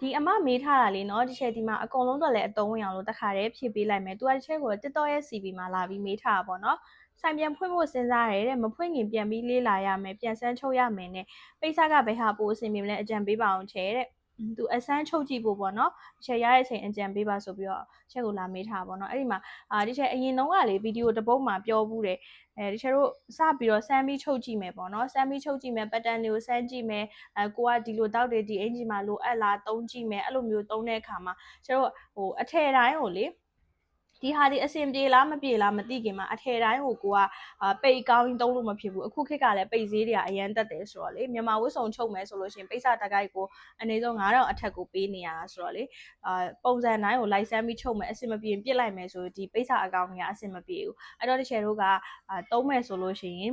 ဒီအမမေးထားတာလေးနော်တစ်ချက်ဒီမှာအကုန်လုံးတော့လည်းအတုံးဝင်အောင်လို့တခါတည်းဖြည့်ပေးလိုက်မယ်သူကတစ်ချက်ကို TikTok ရဲ့ CV မှာလာပြီးမေးထားတာပေါ့နော်ဆိုင်ပြန်ဖွင့်ဖို့စဉ်းစားရတယ်တဲ့မဖွင့်ခင်ပြန်ပြီးလေးလာရမယ်ပြန်ဆန်းချုပ်ရမယ်နဲ့ပိတ်စကဘယ်ဟာပိုအဆင်ပြေမလဲအကြံပေးပါအောင်ချဲတဲ့ သူအစမ်းချုပ်ကြည့်ဖို့ပေါ့နော်ချက်ရတဲ့အချိန်အကြံပေးပါဆိုပြီးတော့ချက်ကိုလာမေးထားပါတော့အဲ့ဒီမှာအာဒီချက်အရင်တော့ကလေဗီဒီယိုတစ်ပုတ်မှာပြောဘူးတယ်အဲဒီချက်တို့စပြီးတော့ဆမ်းပြီးချုပ်ကြည့်မယ်ပေါ့နော်ဆမ်းပြီးချုပ်ကြည့်မယ်ပတ်တန်တွေကိုဆမ်းကြည့်မယ်အဲကိုကဒီလိုတောက်တယ်ဒီအင်ဂျီမှာလိုအပ်လားသုံးကြည့်မယ်အဲ့လိုမျိုးသုံးတဲ့အခါမှာချက်တို့ဟိုအထည်တိုင်းကိုလေ ဒီဟာဒီအဆင်ပြေလားမပြေလားမသိခင်မှာအထည်တိုင်းကိုကိုကပိတ်ကောင်းရင်သုံးလို့မဖြစ်ဘူးအခုခေတ်ကလည်းပိတ်ဈေးတွေကအရန်တက်တယ်ဆိုတော့လေမြန်မာဝတ်စုံချုပ်မယ်ဆိုလို့ရှိရင်ပိတ်စတကိုက်ကိုအနည်းဆုံး9000အထက်ကိုပေးနေရတာဆိုတော့လေအာပုံစံတိုင်းကိုလိုက်စမ်းပြီးချုပ်မယ်အဆင်မပြေရင်ပြစ်လိုက်မယ်ဆိုဒီပိတ်စအကောင့်ကြီးကအဆင်မပြေဘူးအဲ့တော့တချေတို့ကအာသုံးမယ်ဆိုလို့ရှိရင်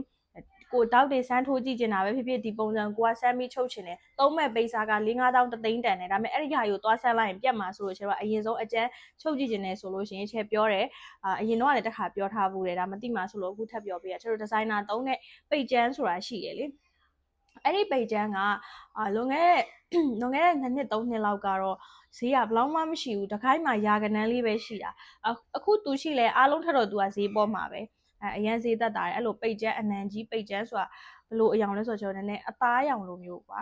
ကိုတောက်တွေစမ်းထိုးကြည့်ချင်တာပဲဖြစ်ဖြစ်ဒီပုံစံကိုကဆမ်းပြီးချုပ်ချင်တယ်သုံးမဲ့ပိတ်စာက၄5000တသိန်းတန်တယ်ဒါပေမဲ့အဲ့ဒီဟာကိုသွားဆမ်းလိုက်ရင်ပြတ်မှာဆိုလို့ချေတော့အရင်ဆုံးအကျန်းချုပ်ကြည့်ချင်တယ်ဆိုလို့ရှိရင်ချေပြောတယ်အာအရင်တော့လည်းတစ်ခါပြောထားဘူးတယ်ဒါမသိမှဆိုလို့အခုထပ်ပြောပေးရချေတို့ဒီဇိုင်နာသုံးတဲ့ပိတ်ကျန်းဆိုတာရှိတယ်လေအဲ့ဒီပိတ်ကျန်းကအာလွန်ခဲ့တဲ့လွန်ခဲ့တဲ့နှစ်နှစ်သုံးနှစ်လောက်ကတော့ဈေးကဘလောက်မှမရှိဘူးတခိုင်းမှာယာကနန်းလေးပဲရှိတာအခုသူရှိလဲအားလုံးထက်တော့သူကဈေးပေါ်မှာပဲ အဲအရန်ဈေးသက်တာတယ်အဲ့လိုပိတ်ကျန်းအနံကြီးပိတ်ကျန်းဆိုတာဘလို့အယောင်လဲဆိုတော့ကျွန်တော်နည်းနည်းအသားအယောင်လိုမျိုးပါ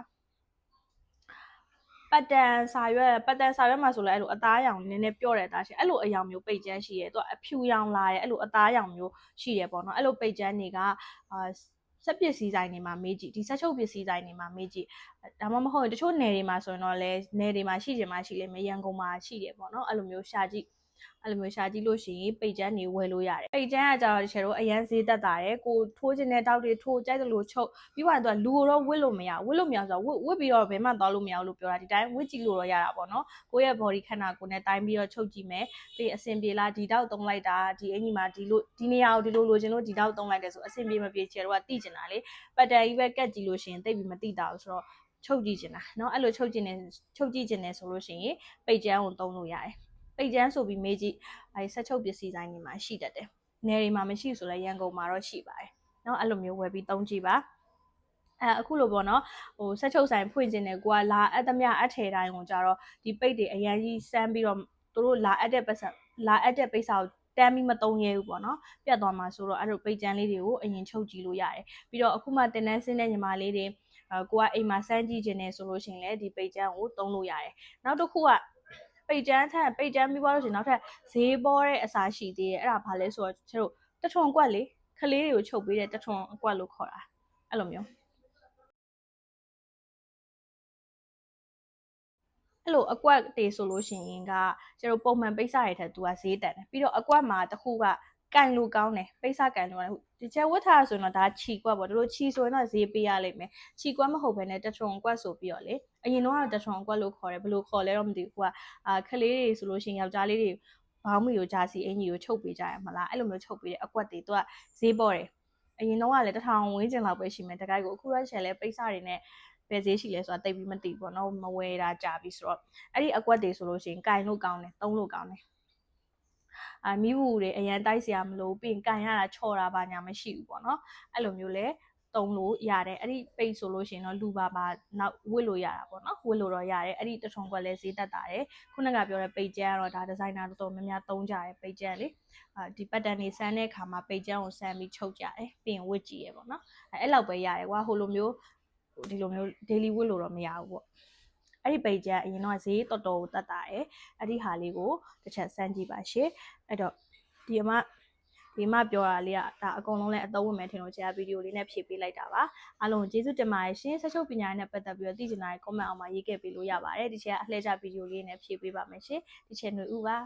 ပတ်တန်စာရွက်ပတ်တန်စာရွက်မှာဆိုလဲအဲ့လိုအသားရောင်နည်းနည်းပြော့တဲ့အသားရှိအဲ့လိုအယောင်မျိုးပိတ်ချမ်းရှိရဲသူကအဖြူရောင်လာရဲအဲ့လိုအသားရောင်မျိုးရှိရဲပေါ့နော်အဲ့လိုပိတ်ချမ်းတွေကအာဆက်ပစ္စည်းဆိုင်တွေမှာမေးကြည့်ဒီဆက်ချုပ်ပစ္စည်းဆိုင်တွေမှာမေးကြည့်ဒါမှမဟုတ်တချို့နယ်တွေမှာဆိုရင်တော့လဲနယ်တွေမှာရှိချင်မှရှိလိမ့်မယ်ရန်ကုန်မှာရှိတယ်ပေါ့နော်အဲ့လိုမျိုးရှာကြည့် အဲ့လိုမျိုးရှာကြည့်လို့ရှိရင်ပိတ်ချမ်းတွေဝယ်လို့ရတယ်ပိတ်ချမ်းကကြတော့တချေတော့အရန်ဈေးသက်တာရယ်ကိုထိုးခြင်းတဲ့တောက်တွေထိုးကြိုက်တယ်လို့ချုပ်ပြီးမှသူကလူတော့ဝစ်လို့မရဝစ်လို့မရဆိုတော့ဝစ်ဝစ်ပြီးတော့ဘယ်မှသွားလို့မရဘူးလို့ပြောတာဒီတိုင်းဝစ်ကြည့်လို့တော့ရတာပေါ့နော်ကိုယ့်ရဲ့ body ခန္ဓာကိုယ်နဲ့တိုင်းပြီးတော့ချုပ်ကြည့်မယ်ပြီးအဆင်ပြေလားဒီတောက်သုံးလိုက်တာဒီအင်ကြီးမှာဒီလိုဒီနေရာကိုဒီလိုလိုချင်လို့ဒီတောက်သုံးလိုက်တယ်ဆိုအဆင်ပြေမပြေချေတော့ကတိကျင်တာလေပတ်တန်ကြီးပဲကတ်ကြည့်လို့ရှိရင်တိတ်ပြီးမတိတာဘူးဆိုတော့ချုပ်ကြည့်ချင်တာเนาะအဲ့လိုချုပ်ကြည့်နေချုပ်ကြည့်ချင်တယ်ဆိုလို့ရှိရင်ပိတ်ချမ်းကိုသုံးလို့ရတယ် အိတ်ကျန်းဆိုပြီးမေးကြည့်အဲဆက်ချုပ်ပစ္စည်းဆိုင်တွေမှာရှိတတ်တယ်။နေရီမှာမရှိဆိုလဲရန်ကုန်မှာတော့ရှိပါတယ်။နော်အဲ့လိုမျိုးဝယ်ပြီးသုံးကြည့်ပါအဲအခုလိုပေါ့နော်ဟိုဆက်ချုပ်ဆိုင်ဖွင့်ခြင်းနဲ့ကိုကလာအပ်သမျှအထည်တိုင်းကိုကြတော့ဒီပိတ်တွေအရန်ကြီးစမ်းပြီးတော့သူတို့လာအပ်တဲ့ပတ်စံလာအပ်တဲ့ပိတ်စာကိုတမ်းပြီးမသုံးရဲဘူးပေါ့နော်ပြတ်သွားမှာဆိုတော့အဲ့လိုပိတ်ကြမ်းလေးတွေကိုအရင်ချုပ်ကြည့်လို့ရတယ်ပြီးတော့အခုမှတင်တန်းစင်းတဲ့ညီမလေးတွေကိုကအိမ်မှာစမ်းကြည့်ခြင်းနဲ့ဆိုလို့ရှိရင်လည်းဒီပိတ်ကြမ်းကိုသုံးလို့ရတယ်နောက်တစ်ခုက ပိတ်ကြမ်းထက်ပိတ်ကြမ်းပြီးသွားလို့ရှိရင်နောက်ထပ်ဈေးပေါ်တဲ့အစာရှိသေးတယ်အဲ့ဒါဘာလဲဆိုတော့ကျတို့တထွန်ကွက်လေခလေးတွေကိုချုပ်ပေးတဲ့တထွန်အကွက်လို့ခေါ်တာအဲ့လိုမျိုးအဲ့လိုအကွက်တွေဆိုလို့ရှိရင်ကကျတို့ပုံမှန်ပိတ်စတွေထက်သူကဈေးတန်တယ်ပြီးတော့အကွက်မှာတစ်ခုကကန်လို့ကောင်းတယ်ပိတ်စကန်လို့လည်းဒီချက်ဝတ်ထားဆိုရင်တော့ဒါခြီကွက်ပေါ့တို့ခြီဆိုရင်တော့ဈေးပေးရလိမ့်မယ်ခြီကွက်မဟုတ်ဘဲနဲ့တထုံကွက်ဆိုပြီးတော့လေ အရင်တော့တထုံကွက်လို့ခေါ်တယ်ဘယ်လိုခေါ်လဲတော့မသိဘူးကအာခလေးတွေဆိုလို့ရှိရင်ယောက်ျားလေးတွေဘောင်းမီကိုဂျာစီအင်ကြီးကိုချုပ်ပေးကြရမလားအဲ့လိုမျိုးချုပ်ပေးတဲ့အကွက်တွေသူကဈေးပေါ်တယ်အရင်တော့ကလည်းတထောင်ဝင်းကျင်လောက်ပဲရှိမယ်တကိုက်ကိုအခုရချယ်လဲပိတ်စတွေနဲ့ဘယ်ဈေးရှိလဲဆိုတာတိတ်ပြီးမသိဘူးပေါ့နော်မဝယ်တာကြာပြီဆိုတော့အဲ့ဒီအကွက်တွေဆိုလို့ရှိရင်ကင်လို့ကောင်းတယ်သုံးလို့ကောင်းတယ်အာမိဘူးတွေအရန်တိုက်เสียမလို့ပြီးရင်ကန်ရတာချော်တာပါညာမရှိဘူးပေါ့နော်အဲ့လိုမျိုးလဲ တုံးလို့ရတယ်အဲ့ဒီပိတ်ဆိုလို့ရှိရင်တော့လူပါပါနောက်ဝစ်လို့ရတာပေါ့နော်ဝစ်လို့တော့ရတယ်အဲ့ဒီတထုံကွက်လဲဈေးတက်တာတယ်ခုနကပြောတဲ့ပိတ်ကျန်းကတော့ဒါဒီဇိုင်နာတော်တော်များများသုံးကြတယ်ပိတ်ကျန်းလေအာဒီပတ်တန်တွေဆန်းတဲ့အခါမှာပိတ်ကျန်းကိုဆန်းပြီးချုပ်ကြတယ်ပြီးရင်ဝစ်ကြည့်ရပေါ့နော်အဲ့အဲ့လောက်ပဲရတယ်ကွာဟိုလိုမျိုးဒီလိုမျိုး daily ဝစ်လို့တော့မရဘူးပေါ့အဲ့ဒီပေဂျက်အရင်တော့ဈေးတော်တော်ကိုတက်တာရယ်အဲ့ဒီဟာလေးကိုတစ်ချက်စမ်းကြည့်ပါရှင်အဲ့တော့ဒီအမ ဒီမှပြောတာလေးကဒါအကုန်လုံးလည်းအသုံးဝင်မယ်ထင်လို့ကြာဗီဒီယိုလေးနဲ့ဖြည့်ပေးလိုက်တာပါအားလုံးကျေးဇူးတင်ပါတယ်ရှင်ဆက်ချုပ်ပညာနဲ့ပတ်သက်ပြီးတော့သိချင်တာတွေ comment အောက်မှာရေးခဲ့ပေးလို့ရပါတယ်ဒီချက်အလှည့်ကျဗီဒီယိုလေးနဲ့ဖြည့်ပေးပါမယ်ရှင်ဒီချက်ຫນွေဥပါ